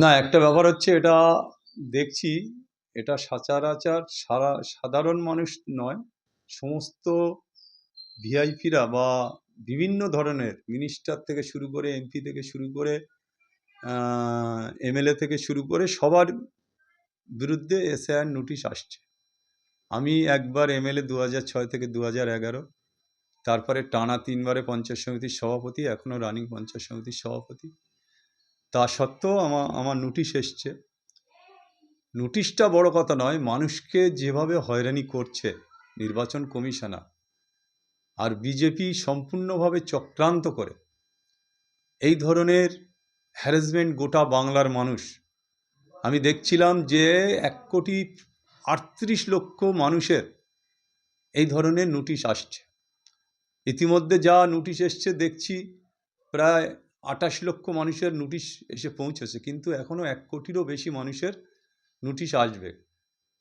না, একটা ব্যাপার হচ্ছে এটা দেখছি, এটা সচরাচর সারা, সাধারণ মানুষ নয়, সমস্ত ভিআইপিরা বা বিভিন্ন ধরনের মিনিস্টার থেকে শুরু করে এমপি থেকে শুরু করে এমএলএ থেকে শুরু করে সবার বিরুদ্ধে এসআইআর নোটিশ আসছে। আমি একবার এমএলএ দু হাজার ছয় থেকে দু হাজার এগারো, তারপরে টানা তিনবারে পঞ্চায়েত সমিতির সভাপতি, এখনও রানিং পঞ্চায়েত সমিতির সভাপতি তা সত্ত্বেও আমার আমার নোটিশ এসছে। নোটিশটা বড় কথা নয়, মানুষকে যেভাবে হয়রানি করছে নির্বাচন কমিশনার আর বিজেপি সম্পূর্ণভাবে চক্রান্ত করে, এই ধরনের হ্যারাসমেন্ট গোটা বাংলার মানুষ। আমি দেখছিলাম যে এক কোটি আটত্রিশ লক্ষ মানুষের এই ধরনের নোটিশ আসছে। ইতিমধ্যে যা নোটিশ এসছে দেখছি, প্রায় আটাশ লক্ষ মানুষের নোটিশ এসে পৌঁছেছে, কিন্তু এখনও এক কোটিরও বেশি মানুষের নোটিশ আসবে।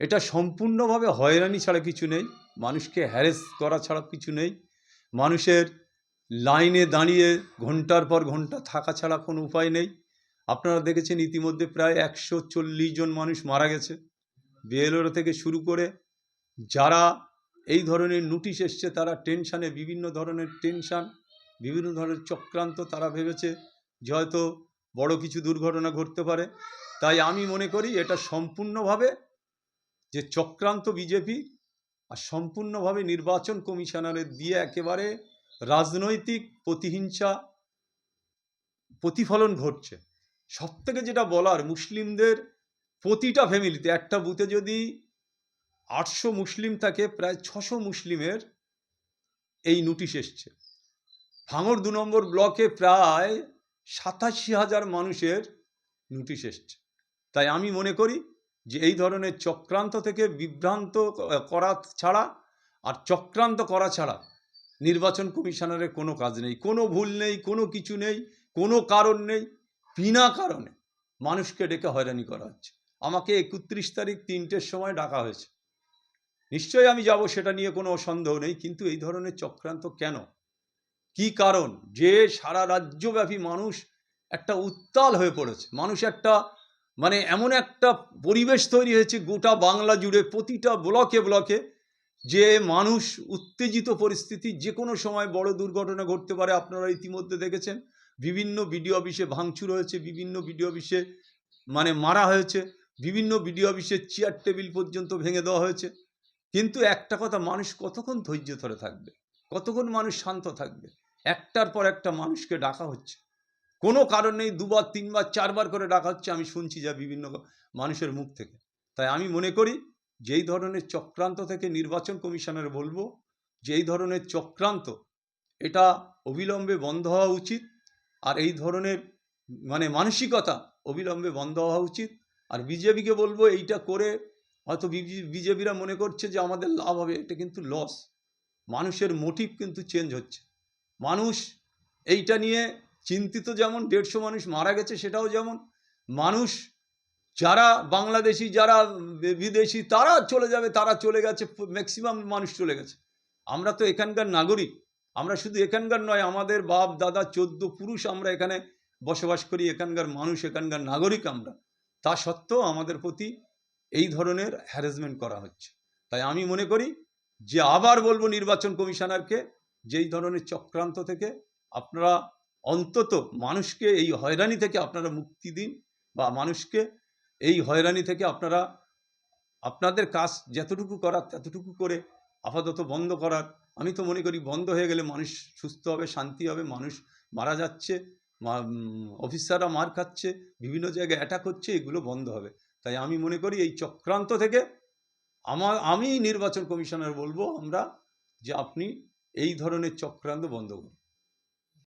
এটা সম্পূর্ণভাবে হয়রানি ছাড়া কিছু নেই, মানুষকে হ্যারেস করা ছাড়া কিছু নেই, মানুষের লাইনে দাঁড়িয়ে ঘণ্টার পর ঘণ্টা থাকা ছাড়া কোনো উপায় নেই। আপনারা দেখেছেন ইতিমধ্যে প্রায় একশো চল্লিশ জন মানুষ মারা গেছে। বিএলওর থেকে শুরু করে যারা এই ধরনের নোটিশ এসছে, তারা টেনশানে বিভিন্ন ধরনের টেনশান বিভিন্ন ধরনের চক্রান্ত তারা ভেবেছে যে হয়তো বড় কিছু দুর্ঘটনা ঘটতে পারে। তাই আমি মনে করি এটা সম্পূর্ণভাবে যে চক্রান্ত বিজেপি আর সম্পূর্ণভাবে নির্বাচন কমিশনারের দিয়ে একেবারে রাজনৈতিক প্রতিহিংসা প্রতিফলন ঘটছে। সব থেকে যেটা বলার, মুসলিমদের প্রতিটা ফ্যামিলিতে, একটা বুথে যদি আটশো মুসলিম থাকে, প্রায় ছশো মুসলিমের এই নোটিশ এসছে। ভাঙড় দু নম্বর ব্লকে প্রায় সাতাশি হাজার মানুষের নোটিশ এসছে। তাই আমি মনে করি যে এই ধরনের চক্রান্ত থেকে বিভ্রান্ত করা ছাড়া আর চক্রান্ত করা ছাড়া নির্বাচন কমিশনারের কোনো কাজ নেই। কোনো ভুল নেই, কোনো কিছু নেই, কোনো কারণ নেই, বিনা কারণে মানুষকে ডেকে হয়রানি করা হচ্ছে। আমাকে একত্রিশ তারিখ তিনটের সময় ডাকা হয়েছে। নিশ্চয়ই আমি যাব, সেটা নিয়ে কোনো সন্দেহ নেই, কিন্তু এই ধরনের চক্রান্ত কেন? কি কারণ? যে সারা রাজ্যব্যাপী মানুষ একটা উত্তাল হয়ে পড়েছে। মানুষ একটা মানে এমন একটা পরিবেশ তৈরি হয়েছে গোটা বাংলা জুড়ে প্রতিটা ব্লকে ব্লকে যে মানুষ উত্তেজিত পরিস্থিতি যে কোনো সময় বড় দুর্ঘটনা ঘটতে পারে। আপনারা ইতিমধ্যে দেখেছেন, বিভিন্ন বিডিও অফিসে ভাঙচুর হয়েছে, বিভিন্ন বিডিও অফিসে মানে মারা হয়েছে, বিভিন্ন বিডিও অফিসের চেয়ার টেবিল পর্যন্ত ভেঙে দেওয়া হয়েছে। কিন্তু একটা কথা, মানুষ কতক্ষণ ধৈর্য ধরে থাকবে? কতক্ষণ মানুষ শান্ত থাকবে? একটার পর একটা মানুষকে ডাকা হচ্ছে। কোনো কারণ নেই, দুবার, তিনবার, চারবার করে ডাকা হচ্ছে, আমি শুনছি যা বিভিন্ন মানুষের মুখ থেকে। তাই আমি মনে করি, যেই ধরনের চক্রান্ত থেকে নির্বাচন কমিশনের বলব, যেই ধরনের চক্রান্ত, এটা অবিলম্বে বন্ধ হওয়া উচিত, আর এই ধরনের মানে মানসিকতা অবিলম্বে বন্ধ হওয়া উচিত। আর বিজেপিকে বলব, এইটা করে হয়তো বিজেপিরা মনে করছে যে আমাদের লাভ হবে, এটা কিন্তু লস মানুষের মোটিভ কিন্তু চেঞ্জ হচ্ছে। মানুষ এইটা নিয়ে চিন্তিত যেমন, দেড়শো মানুষ মারা গেছে সেটাও যেমন। মানুষ যারা বাংলাদেশি, যারা বিদেশি, তারা চলে যাবে, তারা চলে গেছে ম্যাক্সিমাম মানুষ চলে গেছে। আমরা তো এখানকার নাগরিক, আমরা শুধু এখানকার নয়, আমাদের বাপ, দাদা, চোদ্দ পুরুষ আমরা এখানে বসবাস করি, এখানকার মানুষ, এখানকার নাগরিক আমরা। তা সত্ত্বেও আমাদের প্রতি এই ধরনের হ্যারাসমেন্ট করা হচ্ছে। তাই আমি মনে করি যে আবার বলব নির্বাচন কমিশনারকে যেই ধরনের চক্রান্ত থেকে আপনারা অন্তত মানুষকে এই হয়রানি থেকে আপনারা মুক্তি দিন বা মানুষকে এই হয়রানি থেকে আপনারা আপনাদের কাজ যতটুকু করার ততটুকু করে আপাতত বন্ধ করার। আমি তো মনে করি বন্ধ হয়ে গেলে মানুষ সুস্থ হবে, শান্তি হবে, মানুষ মারা যাচ্ছে অফিসাররা মার খাচ্ছে, বিভিন্ন জায়গায় অ্যাটাক হচ্ছে, এগুলো বন্ধ হবে। তাই আমি মনে করি এই চক্রান্ত থেকে আমার আমি নির্বাচন কমিশনার বলব আমরা যে আপনি এই ধরনের চক্রান্ত বন্ধ করুন।